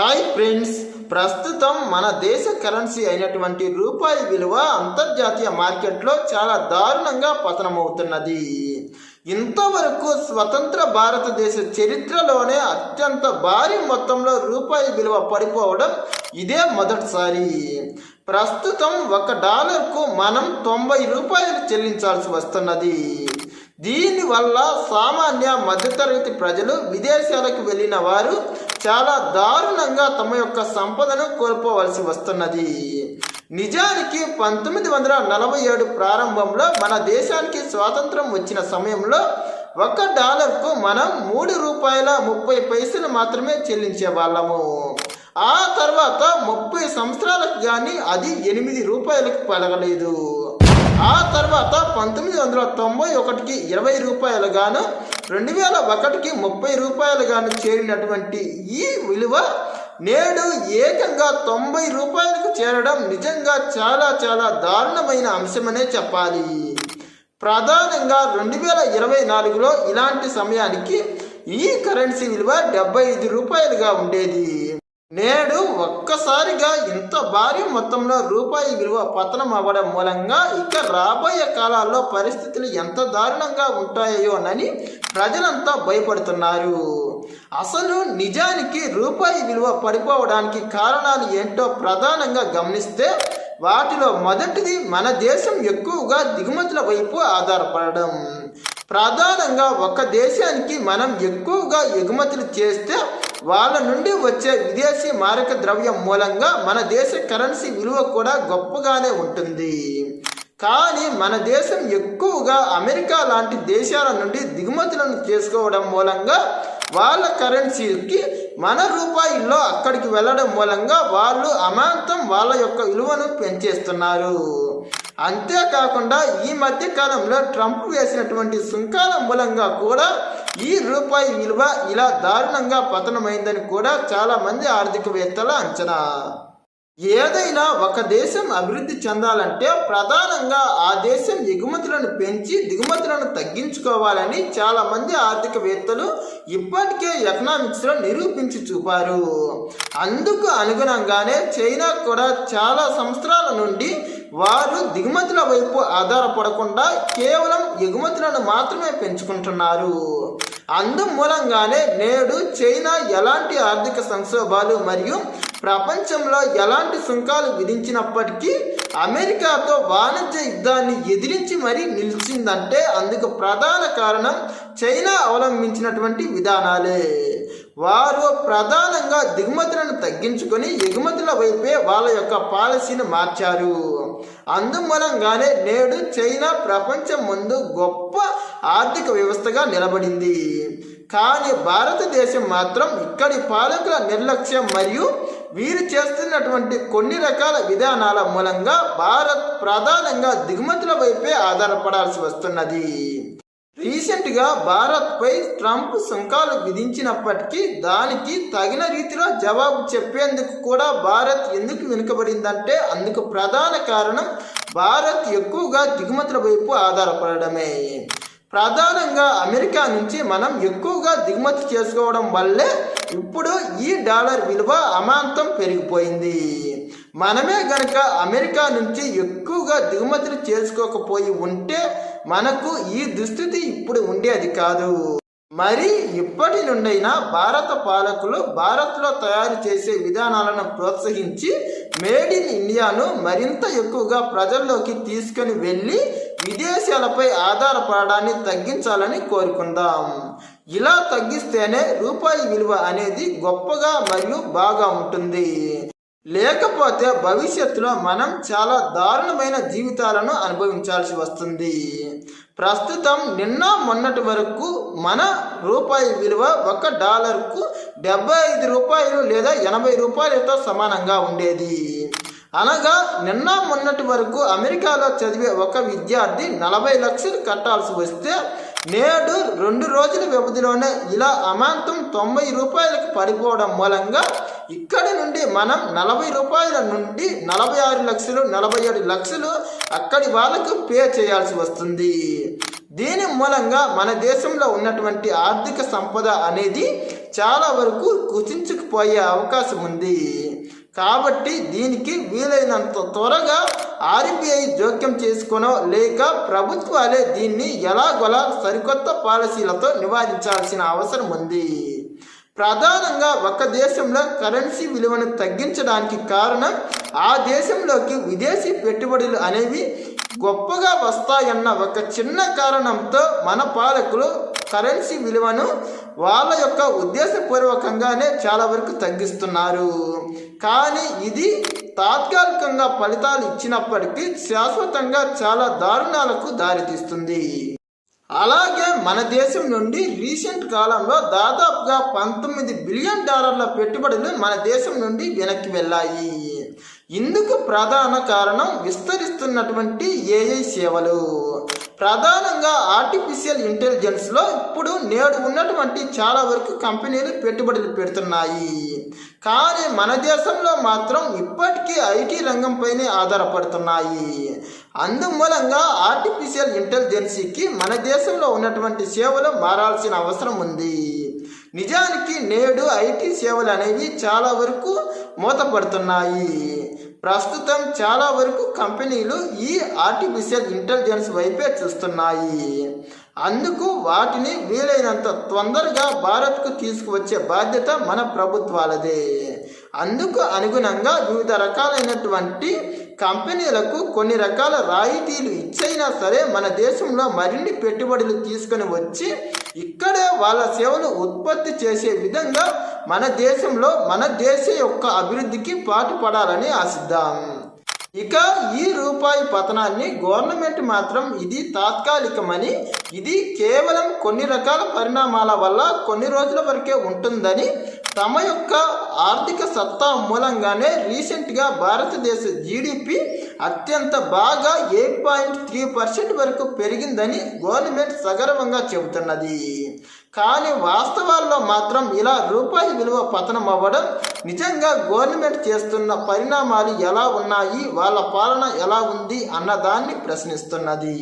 Hi friends ప్రస్తుతం మన దేశ కరెన్సీ అయినటువంటి రూపాయి విలువ అంతర్జాతీయ మార్కెట్లో చాలా దారుణంగా పతనమవుతున్నది. ఇంతవరకు స్వతంత్ర భారతదేశ చరిత్రలోనే అత్యంత భారీ మొత్తంలో రూపాయి విలువ పడిపోవడం ఇదే మొదటిసారి. ప్రస్తుతం ఒక డాలర్కు మనం తొంభై రూపాయలు చెల్లించాల్సి వస్తున్నది. దీనివల్ల సామాన్య మధ్యతరగతి ప్రజలు విదేశాలకు వెళ్ళిన వారు చాలా దారుణంగా తమ యొక్క సంపదను కోల్పోవలసి వస్తున్నది. నిజానికి పంతొమ్మిది వందల నలభై ఏడు ప్రారంభంలో మన దేశానికి స్వాతంత్రం వచ్చిన సమయంలో ఒక డాలర్కు మనం మూడు రూపాయల ముప్పై పైసలు మాత్రమే చెల్లించే వాళ్ళము. ఆ తర్వాత ముప్పై సంవత్సరాలకు కానీ అది ఎనిమిది రూపాయలకు పడగలేదు ఆ తర్వాత పంతొమ్మిది వందల తొంభై ఒకటికి ఇరవై రూపాయలు గాను రెండు వేల ఒకటికి ముప్పై రూపాయలు గాను చేరినటువంటి ఈ విలువ నేడు ఏకంగా తొంభై రూపాయలకు చేరడం నిజంగా చాలా చాలా దారుణమైన అంశమనే చెప్పాలి. ప్రధానంగా రెండు వేల ఇరవై నాలుగులో ఇలాంటి సమయానికి ఈ కరెన్సీ విలువ డెబ్బై ఐదు రూపాయలుగా ఉండేది. నేడు ఒక్కసారిగా ఇంత భారీ మొత్తంలో రూపాయి విలువ పతనం అవ్వడం మూలంగా ఇక రాబోయే కాలాల్లో పరిస్థితులు ఎంత దారుణంగా ఉంటాయోనని ప్రజలంతా భయపడుతున్నారు. అసలు నిజానికి రూపాయి విలువ పడిపోవడానికి కారణాలు ఏంటో ప్రధానంగా గమనిస్తే వాటిలో మొదటిది మన దేశం ఎక్కువగా దిగుమతుల వైపు ఆధారపడడం. ప్రధానంగా ఒక దేశానికి మనం ఎక్కువగా ఎగుమతులు చేస్తే వాళ్ళ నుండి వచ్చే విదేశీ మారక ద్రవ్యం మూలంగా మన దేశ కరెన్సీ విలువ కూడా గొప్పగానే ఉంటుంది. కానీ మన దేశం ఎక్కువగా అమెరికా లాంటి దేశాల నుండి దిగుమతులను చేసుకోవడం మూలంగా వాళ్ళ కరెన్సీకి మన రూపాయిల్లో అక్కడికి వెళ్ళడం మూలంగా వాళ్ళు అమాంతం వాళ్ళ యొక్క విలువను పెంచేస్తున్నారు. అంతేకాకుండా ఈ మధ్య కాలంలో ట్రంప్ వేసినటువంటి సుంకాల మూలంగా కూడా ఈ రూపాయి విలువ ఇలా దారుణంగా పతనమైందని కూడా చాలా మంది ఆర్థికవేత్తల అంచనా. ఏదైనా ఒక దేశం అభివృద్ధి చెందాలంటే ప్రధానంగా ఆ దేశం ఎగుమతులను పెంచి దిగుమతులను తగ్గించుకోవాలని చాలామంది ఆర్థికవేత్తలు ఇప్పటికే ఎకనామిక్స్లో నిరూపించి చూపారు. అందుకు అనుగుణంగానే చైనా కూడా చాలా సంవత్సరాల నుండి వారు దిగుమతుల వైపు ఆధారపడకుండా కేవలం ఎగుమతులను మాత్రమే పెంచుకుంటున్నారు. అందుమూలంగానే నేడు చైనా ఎలాంటి ఆర్థిక సంక్షోభాలు మరియు ప్రపంచంలో ఎలాంటి సుంకాలు విధించినప్పటికీ అమెరికాతో వాణిజ్య యుద్ధాన్ని ఎదిరించి మరీ నిలిచిందంటే అందుకు ప్రధాన కారణం చైనా అవలంబించినటువంటి విధానాలే. వారు ప్రధానంగా దిగుమతులను తగ్గించుకొని ఎగుమతుల వైపే వాళ్ళ యొక్క పాలసీని మార్చారు. అందుమూలంగానే నేడు చైనా ప్రపంచం ముందు గొప్ప ఆర్థిక వ్యవస్థగా నిలబడింది. కానీ భారతదేశం మాత్రం ఇక్కడి పాలకుల నిర్లక్ష్యం మరియు వీరు చేస్తున్నటువంటి కొన్ని రకాల విధానాల మూలంగా భారత్ ప్రధానంగా దిగుమతుల వైపే ఆధారపడాల్సి వస్తున్నది. రీసెంట్గా భారత్పై ట్రంప్ సుంకాలు విధించినప్పటికీ దానికి తగిన రీతిలో జవాబు చెప్పేందుకు కూడా భారత్ ఎందుకు వెనుకబడిందంటే అందుకు ప్రధాన కారణం భారత్ ఎక్కువగా దిగుమతుల వైపు ఆధారపడడమే. ప్రధానంగా అమెరికా నుంచి మనం ఎక్కువగా దిగుమతి చేసుకోవడం వల్లే ఇప్పుడు ఈ డాలర్ విలువ అమాంతం పెరిగిపోయింది. మనమే గనక అమెరికా నుంచి ఎక్కువగా దిగుమతులు చేసుకోకపోయి ఉంటే మనకు ఈ దుస్థితి ఇప్పుడు ఉండేది కాదు. మరి ఇప్పటి నుండైనా భారత పాలకులు భారత్లో తయారు చేసే విధానాలను ప్రోత్సహించి మేడ్ ఇన్ ఇండియాను మరింత ఎక్కువగా ప్రజల్లోకి తీసుకొని వెళ్ళి విదేశాలపై ఆధారపడడాన్ని తగ్గించాలని కోరుకుందాం. ఇలా తగ్గిస్తేనే రూపాయి విలువ అనేది గొప్పగా మరియు బాగా ఉంటుంది. లేకపోతే భవిష్యత్తులో మనం చాలా దారుణమైన జీవితాలను అనుభవించాల్సి వస్తుంది. ప్రస్తుతం నిన్న మొన్నటి వరకు మన రూపాయి విలువ ఒక డాలర్కు డెబ్బై ఐదు రూపాయలు లేదా ఎనభై రూపాయలతో సమానంగా ఉండేది. అనగా నిన్న మొన్నటి వరకు అమెరికాలో చదివే ఒక విద్యార్థి నలభై లక్షలు కట్టాల్సి వస్తే నేడు రెండు రోజుల వ్యవధిలోనే ఇలా అమాంతం తొంభై రూపాయలకు పడిపోవడం మూలంగా ఇక్కడి నుండి మనం నలభై రూపాయల నుండి నలభై ఆరు లక్షలు నలభై ఏడు లక్షలు అక్కడి వాళ్ళకు పే చేయాల్సి వస్తుంది. దీని మూలంగా మన దేశంలో ఉన్నటువంటి ఆర్థిక సంపద అనేది చాలా వరకు కుచించుకుపోయే అవకాశం ఉంది. కాబట్టి దీనికి వీలైనంత త్వరగా ఆర్బీఐ జోక్యం చేసుకోనో లేక ప్రభుత్వాలే దీన్ని ఎలాగోలా సరికొత్త పాలసీలతో నివారించాల్సిన అవసరం ఉంది. ప్రధానంగా ఒక దేశంలో కరెన్సీ విలువను తగ్గించడానికి కారణం ఆ దేశంలోకి విదేశీ పెట్టుబడులు అనేవి గొప్పగా వస్తాయన్న ఒక చిన్న కారణంతో మన పాలకులు కరెన్సీ విలువను వాళ్ళ యొక్క ఉద్దేశపూర్వకంగానే చాలా వరకు తగ్గిస్తున్నారు. కానీ ఇది తాత్కాలికంగా ఫలితాలు ఇచ్చినప్పటికీ శాశ్వతంగా చాలా దారుణాలకు దారితీస్తుంది. అలాగే మన దేశం నుండి రీసెంట్ కాలంలో దాదాపుగా పంతొమ్మిది బిలియన్ డాలర్ల పెట్టుబడులు మన దేశం నుండి వెనక్కి వెళ్ళాయి. ఇందుకు ప్రధాన కారణం విస్తరిస్తున్నటువంటి ఏఐ సేవలు. ప్రధానంగా ఆర్టిఫిషియల్ ఇంటెలిజెన్స్లో ఇప్పుడు నేడు ఉన్నటువంటి చాలా వరకు కంపెనీలు పెట్టుబడులు పెడుతున్నాయి. కానీ మన దేశంలో మాత్రం ఇప్పటికీ ఐటీ రంగంపైనే ఆధారపడుతున్నాయి. అందుమూలంగా ఆర్టిఫిషియల్ ఇంటెలిజెన్సీకి మన దేశంలో ఉన్నటువంటి సేవలు మారాల్సిన అవసరం ఉంది. నిజానికి నేడు ఐటీ సేవలు అనేవి చాలా వరకు మూతపడుతున్నాయి. ప్రస్తుతం చాలా వరకు కంపెనీలు ఈ ఆర్టిఫిషియల్ ఇంటెలిజెన్స్ వైపే చూస్తున్నాయి. అందుకు వాటిని వీలైనంత తొందరగా భారత్కు తీసుకువచ్చే బాధ్యత మన ప్రభుత్వాలదే. అందుకు అనుగుణంగా వివిధ రకాలైనటువంటి కంపెనీలకు కొన్ని రకాల రాయితీలు ఇచ్చైనా సరే మన దేశంలో మరిన్ని పెట్టుబడులు తీసుకొని వచ్చి ఇక్కడే వాళ్ళ సేవలు ఉత్పత్తి చేసే విధంగా మన దేశంలో మన దేశ యొక్క అభివృద్ధికి పాటుపడాలని ఆశిద్దాం. ఇక ఈ రూపాయి పతనాన్ని గవర్నమెంట్ మాత్రం ఇది తాత్కాలికమని ఇది కేవలం కొన్ని రకాల పరిణామాల వల్ల కొన్ని రోజుల వరకే ఉంటుందని తమ యొక్క ఆర్థిక సత్తా మూలంగానే రీసెంట్గా భారతదేశ జీడిపి అత్యంత బాగా ఎయిట్ పాయింట్ త్రీ పర్సెంట్ వరకు పెరిగిందని గవర్నమెంట్ సగర్వంగా చెబుతున్నది. కానీ వాస్తవాల్లో మాత్రం ఇలా రూపాయి విలువ పతనం అవ్వడం నిజంగా గవర్నమెంట్ చేస్తున్న పరిణామాలు ఎలా ఉన్నాయి వాళ్ళ పాలన ఎలా ఉంది అన్నదాన్ని ప్రశ్నిస్తున్నది.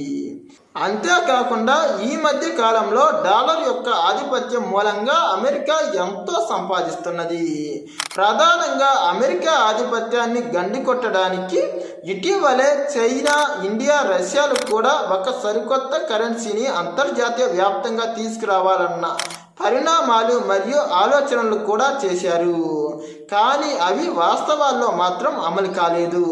అంతేకాకుండా ఈ మధ్య కాలంలో డాలర్ యొక్క ఆధిపత్యం మూలంగా అమెరికా ఎంతో సంపాదిస్తున్నది. ప్రధానంగా అమెరికా ఆధిపత్యాన్ని గండికొట్టడానికి ఇటీవలే చైనా ఇండియా రష్యాలు కూడా ఒక సరికొత్త కరెన్సీని అంతర్జాతీయ వ్యాప్తంగా తీసుకురావాలన్న పరిణామాలు మరియు ఆలోచనలు కూడా చేశారు. కానీ అవి వాస్తవాల్లో మాత్రం అమలు కాలేదు.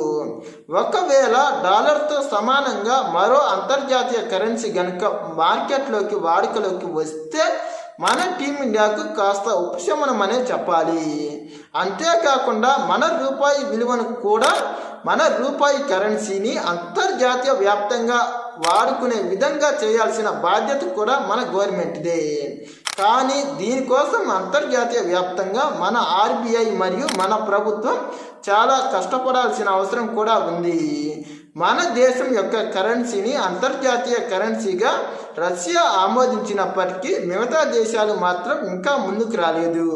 ఒకవేళ డాలర్తో సమానంగా మరో అంతర్జాతీయ కరెన్సీ గనుక మార్కెట్లోకి వాడుకలోకి వస్తే మన టీమిండియాకు కాస్త ఉపశమనం అనే చెప్పాలి. అంతేకాకుండా మన రూపాయి విలువను కూడా మన రూపాయి కరెన్సీని అంతర్జాతీయ వ్యాప్తంగా వాడుకునే విధంగా చేయాల్సిన బాధ్యత కూడా మన గవర్నమెంట్దే. కానీ దీనికోసం అంతర్జాతీయ వ్యాప్తంగా మన ఆర్బీఐ మరియు మన ప్రభుత్వం చాలా కష్టపడాల్సిన అవసరం కూడా ఉంది. మన దేశం యొక్క కరెన్సీని అంతర్జాతీయ కరెన్సీగా రష్యా ఆమోదించినప్పటికీ మిగతా దేశాలు మాత్రం ఇంకా ముందుకు రాలేదు.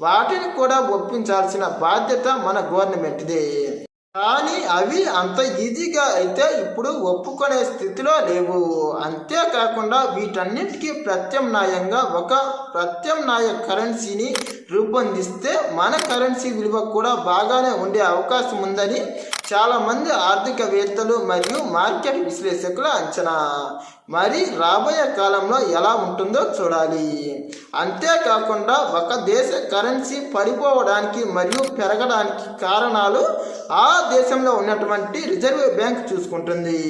వాటిని కూడా ఒప్పించాల్సిన బాధ్యత మన గవర్నమెంట్దే. కానీ అవి అంత ఈజీగా అయితే ఇప్పుడు ఒప్పుకునే స్థితిలో లేవు. అంతేకాకుండా వీటన్నిటికీ ప్రత్యామ్నాయంగా ఒక ప్రత్యామ్నాయ కరెన్సీని రూపొందిస్తే మన కరెన్సీ విలువ కూడా బాగానే ఉండే అవకాశం ఉందని చాలామంది ఆర్థికవేత్తలు మరియు మార్కెట్ విశ్లేషకుల అంచనా. మరి రాబోయే కాలంలో ఎలా ఉంటుందో చూడాలి. అంతేకాకుండా ఒక దేశ కరెన్సీ పడిపోవడానికి మరియు పెరగడానికి కారణాలు ఆ దేశంలో ఉన్నటువంటి రిజర్వ్ బ్యాంక్ చూసుకుంటుంది.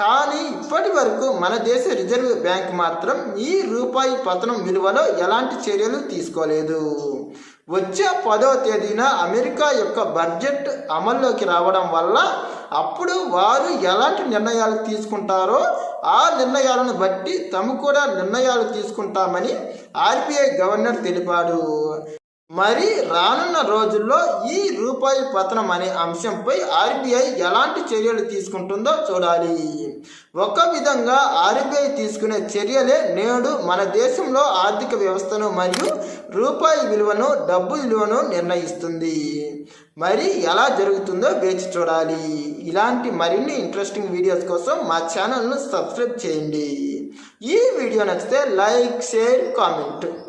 కానీ ఇప్పటి వరకు మన దేశ రిజర్వ్ బ్యాంక్ మాత్రం ఈ రూపాయి పతనం విలువలో ఎలాంటి చర్యలు తీసుకోలేదు. వచ్చే పదో తేదీన అమెరికా యొక్క బడ్జెట్ అమల్లోకి రావడం వల్ల అప్పుడు వారు ఎలాంటి నిర్ణయాలు తీసుకుంటారో ఆ నిర్ణయాలను బట్టి తము కూడా నిర్ణయాలు తీసుకుంటామని ఆర్బీఐ గవర్నర్ తెలిపాడు. మరి రానున్న రోజుల్లో ఈ రూపాయి పతనం అనే అంశంపై ఆర్బీఐ ఎలాంటి చర్యలు తీసుకుంటుందో చూడాలి. ఒక విధంగా ఆర్బీఐ తీసుకునే చర్యలే నేడు మన దేశంలో ఆర్థిక వ్యవస్థను మరియు రూపాయి విలువను డబ్బు విలువను నిర్ణయిస్తుంది. మరి ఎలా జరుగుతుందో వేచి చూడాలి. ఇలాంటి మరిన్ని ఇంట్రెస్టింగ్ వీడియోస్ కోసం మా ఛానల్ను సబ్స్క్రైబ్ చేయండి. ఈ వీడియో నచ్చితే లైక్ షేర్ కామెంట్